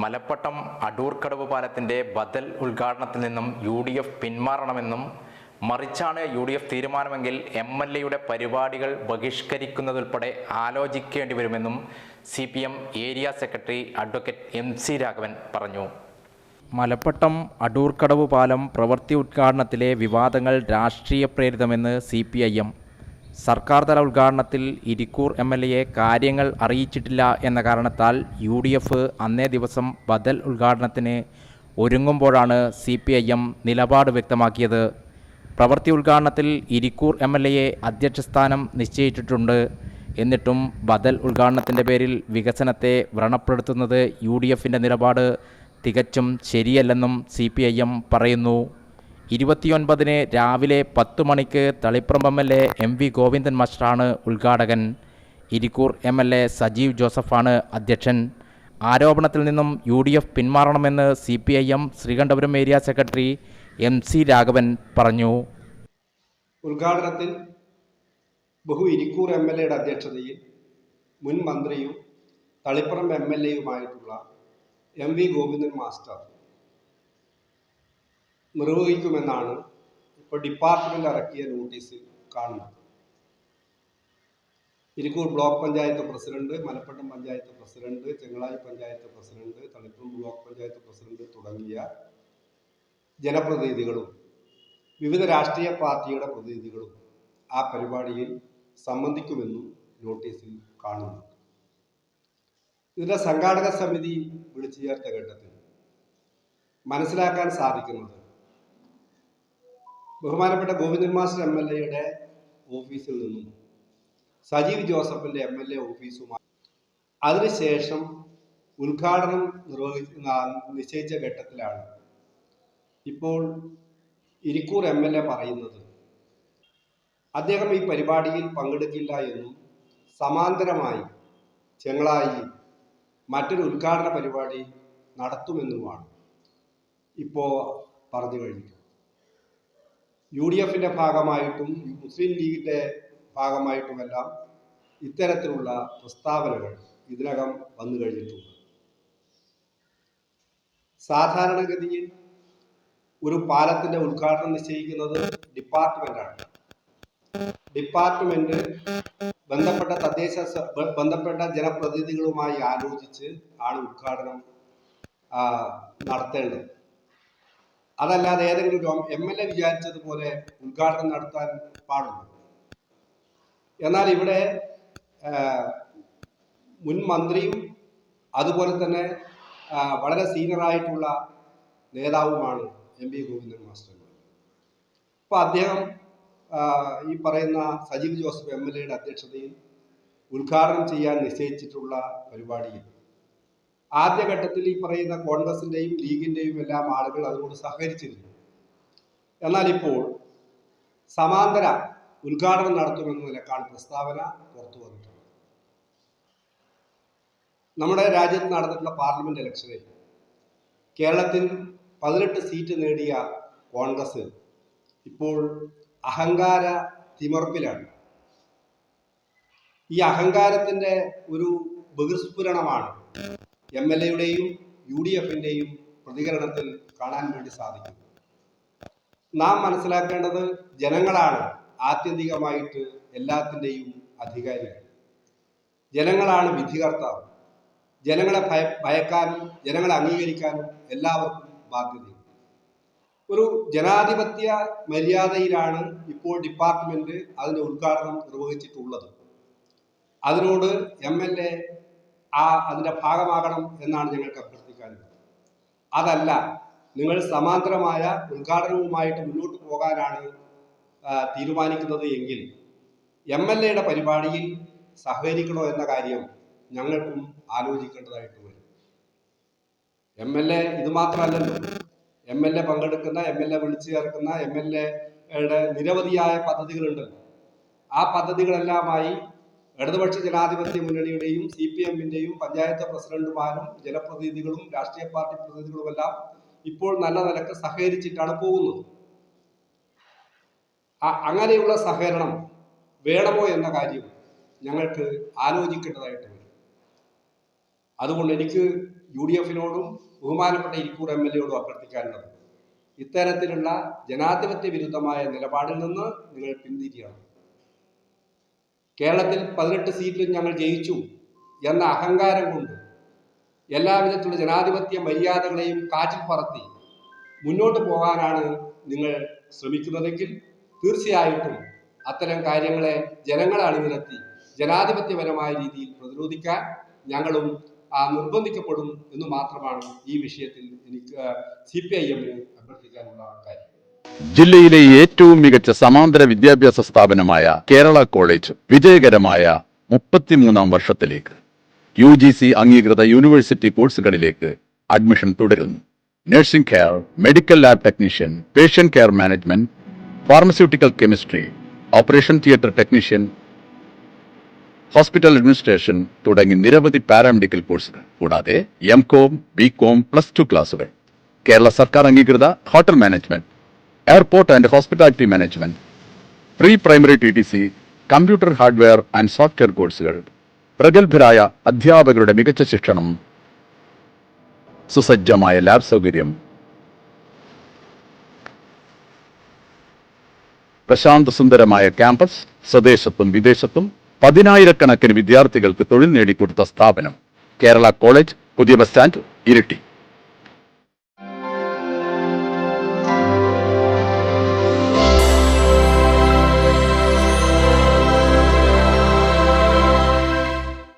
മലപ്പട്ടം അടൂർക്കടവ് പാലത്തിന്റെ ബദൽ ഉദ്ഘാടനത്തിൽ നിന്നും യു ഡി എഫ് പിന്മാറണമെന്നും മറിച്ചാണ് യു ഡി എഫ് തീരുമാനമെങ്കിൽ എം എൽ എയുടെ പരിപാടികൾ ബഹിഷ്കരിക്കുന്നതുൾപ്പെടെ ആലോചിക്കേണ്ടി വരുമെന്നും C P M area secretary advocate M C Raghavan പറഞ്ഞു. മലപ്പട്ടം അടൂർക്കടവ് പാലം പ്രവൃത്തി ഉദ്ഘാടനത്തിലെ വിവാദങ്ങൾ രാഷ്ട്രീയ പ്രേരിതമെന്ന് സി പി ഐ എം സർക്കാർ തല ഉദ്ഘാടനത്തിൽ ഇരിക്കൂർ എം എൽ എയെ കാര്യങ്ങൾ അറിയിച്ചിട്ടില്ല എന്ന കാരണത്താൽ യു ഡി എഫ് അന്നേ ദിവസം ബദൽ ഉദ്ഘാടനത്തിന് ഒരുങ്ങുമ്പോഴാണ് സി പി ഐ എം നിലപാട് വ്യക്തമാക്കിയത്. പ്രവൃത്തി ഉദ്ഘാടനത്തിൽ ഇരിക്കൂർ എം എൽ എയെ അധ്യക്ഷസ്ഥാനം നിശ്ചയിച്ചിട്ടുണ്ട്. എന്നിട്ടും ബദൽ ഉദ്ഘാടനത്തിന്റെ പേരിൽ വികസനത്തെ വ്രണപ്പെടുത്തുന്നത് യു ഡി എഫിന്റെ നിലപാട് തികച്ചും ശരിയല്ലെന്നും സി പി ഐ എം പറയുന്നു. ഇരുപത്തിയൊൻപതിന് രാവിലെ പത്ത് മണിക്ക് Taliparamba M L A M V Govindan മാസ്റ്ററാണ് ഉദ്ഘാടകൻ. Irikkur M L A Sajeev ജോസഫാണ് അധ്യക്ഷൻ. ആരോപണത്തിൽ നിന്നും U D F പിന്മാറണമെന്ന് C P I M Sreekandapuram area secretary M C Raghavan പറഞ്ഞു. ഉദ്ഘാടനത്തിൽ ബഹു ഇരിക്കൂർ എം എൽ എയുടെ അധ്യക്ഷതയിൽ മുൻ മന്ത്രിയും തളിപ്പുറം എം എൽ എയുമായിട്ടുള്ള എം വി ഗോവിന്ദൻ മാസ്റ്റർ നിർവഹിക്കുമെന്നാണ് ഇപ്പോൾ ഡിപ്പാർട്ട്മെന്റ് ഇറക്കിയ നോട്ടീസിൽ കാണുന്നത്. Irikkur block panchayat president Malappattam panchayat president Chengalayi panchayat president Thalippur block panchayat president തുടങ്ങിയ ജനപ്രതിനിധികളും വിവിധ രാഷ്ട്രീയ പാർട്ടിയുടെ പ്രതിനിധികളും ആ പരിപാടിയിൽ സംബന്ധിക്കുമെന്നും നോട്ടീസിൽ കാണുന്നു. ഇതിന്റെ സംഘാടക സമിതി വിളിച്ചു ചേർത്ത ഘട്ടത്തിൽ മനസ്സിലാക്കാൻ സാധിക്കുന്നത് ബഹുമാനപ്പെട്ട ഗോവിന്ദൻ മാസ്റ്റർ എം എൽ എയുടെ ഓഫീസിൽ നിന്നും സജീവ് ജോസഫിന്റെ എം എൽ എ ഓഫീസുമായി അതിനുശേഷം ഉദ്ഘാടനം നിർവഹിക്കുന്ന നിശ്ചയിച്ച ഘട്ടത്തിലാണ് ഇപ്പോൾ ഇരിക്കൂർ എം എൽ എ പറയുന്നത്. അദ്ദേഹം ഈ പരിപാടിയിൽ പങ്കെടുക്കില്ല എന്നും സമാന്തരമായി ചെങ്ങളായി മറ്റൊരു ഉദ്ഘാടന പരിപാടി നടത്തുമെന്നുമാണ് ഇപ്പോൾ പറഞ്ഞു കഴിഞ്ഞു യു ഡി എഫിന്റെ ഭാഗമായിട്ടും മുസ്ലിം ലീഗിന്റെ ഭാഗമായിട്ടുമെല്ലാം ഇത്തരത്തിലുള്ള പ്രസ്താവനകൾ ഇതിനകം വന്നു കഴിഞ്ഞിട്ടുണ്ട്. സാധാരണഗതിയിൽ ഒരു പാലത്തിന്റെ ഉദ്ഘാടനം നിശ്ചയിക്കുന്നത് ഡിപ്പാർട്ട്മെന്റാണ്. ഡിപ്പാർട്ട്മെന്റ് ബന്ധപ്പെട്ട തദ്ദേശ ബന്ധപ്പെട്ട ജനപ്രതിനിധികളുമായി ആലോചിച്ച് ആണ് ഉദ്ഘാടനം നടത്തേണ്ടത്. അതല്ലാതെ ഏതെങ്കിലും എം എൽ എ വിചാരിച്ചതുപോലെ ഉദ്ഘാടനം നടത്താൻ പാടുള്ളൂ എന്നാൽ ഇവിടെ മുൻ മന്ത്രിയും അതുപോലെ തന്നെ വളരെ സീനിയറായിട്ടുള്ള നേതാവുമാണ് എം പി ഗോവിന്ദൻ മാസ്റ്റർ. അപ്പോൾ അദ്ദേഹം ഈ പറയുന്ന സജീവ് ജോസഫ് എം എൽ എയുടെ അധ്യക്ഷതയിൽ ഉദ്ഘാടനം ചെയ്യാൻ നിശ്ചയിച്ചിട്ടുള്ള പരിപാടിയിൽ ആദ്യഘട്ടത്തിൽ ഈ പറയുന്ന കോൺഗ്രസിന്റെയും ലീഗിന്റെയും എല്ലാം ആളുകൾ അതിനോട് സഹകരിച്ചിരുന്നു. എന്നാൽ ഇപ്പോൾ സമാന്തര ഉദ്ഘാടനം നടത്തുമെന്ന നിലക്കാണ് പ്രസ്താവന പുറത്തു വന്നിട്ടുള്ളത്. നമ്മുടെ രാജ്യത്ത് നടന്നിട്ടുള്ള പാർലമെന്റ് ഇലക്ഷനിൽ കേരളത്തിൽ പതിനെട്ട് സീറ്റ് നേടിയ കോൺഗ്രസ് ഇപ്പോൾ അഹങ്കാര തിമർപ്പിലാണ്. ഈ അഹങ്കാരത്തിന്റെ ഒരു ബഹിർസ്ഫുരണമാണ് എം എൽ എയുടെയും യു ഡി എഫിന്റെയും പ്രതികരണത്തിൽ കാണാൻ വേണ്ടി സാധിക്കും. നാം മനസ്സിലാക്കേണ്ടത് ജനങ്ങളാണ് ആത്യന്തികമായിട്ട് എല്ലാത്തിന്റെയും അധികാരികൾ. ജനങ്ങളാണ് വിധികർത്താവ്. ജനങ്ങളെ ഭയ ഭയക്കാനും ജനങ്ങളെ അംഗീകരിക്കാനും എല്ലാവർക്കും ബാധ്യതയുണ്ട് ഒരു ജനാധിപത്യ മര്യാദയിലാണ് ഇപ്പോൾ ഡിപ്പാർട്ട്മെന്റ് അതിന്റെ ഉദ്ഘാടനം നിർവഹിച്ചിട്ടുള്ളത്. അതിനോട് എം എൽ എ ആ അതിന്റെ ഭാഗമാകണം എന്നാണ് ഞങ്ങൾക്ക് അഭ്യർത്ഥിക്കാനുള്ളത്. അതല്ല നിങ്ങൾ സമാന്തരമായ ഉദ്ഘാടനവുമായിട്ട് മുന്നോട്ട് പോകാനാണ് തീരുമാനിക്കുന്നത് എങ്കിൽ എം എൽ എയുടെ പരിപാടിയിൽ സഹകരിക്കണോ എന്ന കാര്യം ഞങ്ങൾക്കും ആലോചിക്കേണ്ടതായിട്ട് വരും. എം എൽ എ ഇത് മാത്രമല്ലല്ലോ എം എൽ എ പങ്കെടുക്കുന്ന എം എൽ എ വിളിച്ചു ചേർക്കുന്ന എം എൽ എയുടെ നിരവധിയായ പദ്ധതികളുണ്ടല്ലോ. ആ പദ്ധതികളെല്ലാമായി ഇടതുപക്ഷ ജനാധിപത്യ മുന്നണിയുടെയും സി പി എമ്മിന്റെയും പഞ്ചായത്ത് പ്രസിഡന്റുമാരും ജനപ്രതിനിധികളും രാഷ്ട്രീയ പാർട്ടി പ്രതിനിധികളുമെല്ലാം ഇപ്പോൾ നല്ല നിലയ്ക്ക് സഹകരിച്ചിട്ടാണ് പോകുന്നത്. അങ്ങനെയുള്ള സഹകരണം വേണമോ എന്ന കാര്യം ഞങ്ങൾക്ക് ആലോചിക്കേണ്ടതായിട്ട് വരും. അതുകൊണ്ട് എനിക്ക് യു ഡി എഫിനോടും ബഹുമാനപ്പെട്ട ഇരിക്കൂർ എം എൽ എയോടും അഭ്യർത്ഥിക്കാനുള്ളത് ഇത്തരത്തിലുള്ള ജനാധിപത്യ വിരുദ്ധമായ നിലപാടിൽ നിന്ന് നിങ്ങൾ പിന്തിരിയണം. കേരളത്തിൽ പതിനെട്ട് സീറ്റിലും ഞങ്ങൾ ജയിച്ചു എന്ന അഹങ്കാരം കൊണ്ട് എല്ലാവിധത്തിലുള്ള ജനാധിപത്യ മര്യാദകളെയും കാറ്റിൽ പറത്തി മുന്നോട്ട് പോകാനാണ് നിങ്ങൾ ശ്രമിക്കുന്നതെങ്കിൽ തീർച്ചയായിട്ടും അത്തരം കാര്യങ്ങളെ ജനങ്ങളെ അണിനിരത്തി ജനാധിപത്യപരമായ രീതിയിൽ പ്രതിരോധിക്കാൻ ഞങ്ങളും നിർബന്ധിക്കപ്പെടും എന്ന് മാത്രമാണ് ഈ വിഷയത്തിൽ എനിക്ക് സി പി ഐ എമ്മിന് അഭ്യർത്ഥിക്കാനുള്ള കാര്യം. ജില്ലയിലെ ഏറ്റവും മികച്ച സമാന്തര വിദ്യാഭ്യാസ സ്ഥാപനമായ കേരള കോളേജ് വിജയകരമായ മുപ്പത്തിമൂന്നാം വർഷത്തിലേക്ക് യു ജി സി അംഗീകൃത യൂണിവേഴ്സിറ്റി കോഴ്സുകളിലേക്ക് അഡ്മിഷൻ തുടരുന്നു. Nursing care medical lab technician patient care management pharmaceutical chemistry operation theatre technician hospital administration തുടങ്ങി നിരവധി പാരാമെഡിക്കൽ കോഴ്സുകൾ കൂടാതെ M com B com plus two ക്ലാസുകൾ. കേരള സർക്കാർ അംഗീകൃത hotel management airport and hospitality management pre primary T T C computer hardware and software കോഴ്സുകൾ പ്രഗത്ഭരായ അധ്യാപകരുടെ മികച്ച ശിക്ഷണം സുസജ്ജമായ ലാബ് സൗകര്യം. പ്രശാന്ത സുന്ദരമായ ക്യാമ്പസ് സ്വദേശത്തും വിദേശത്തും പതിനായിരക്കണക്കിന് വിദ്യാർത്ഥികൾക്ക് തൊഴിൽ നേടിക്കൊടുത്ത സ്ഥാപനം കേരള കോളേജ് പുതിയ ബസ് സ്റ്റാൻഡ് ഇരിട്ടി.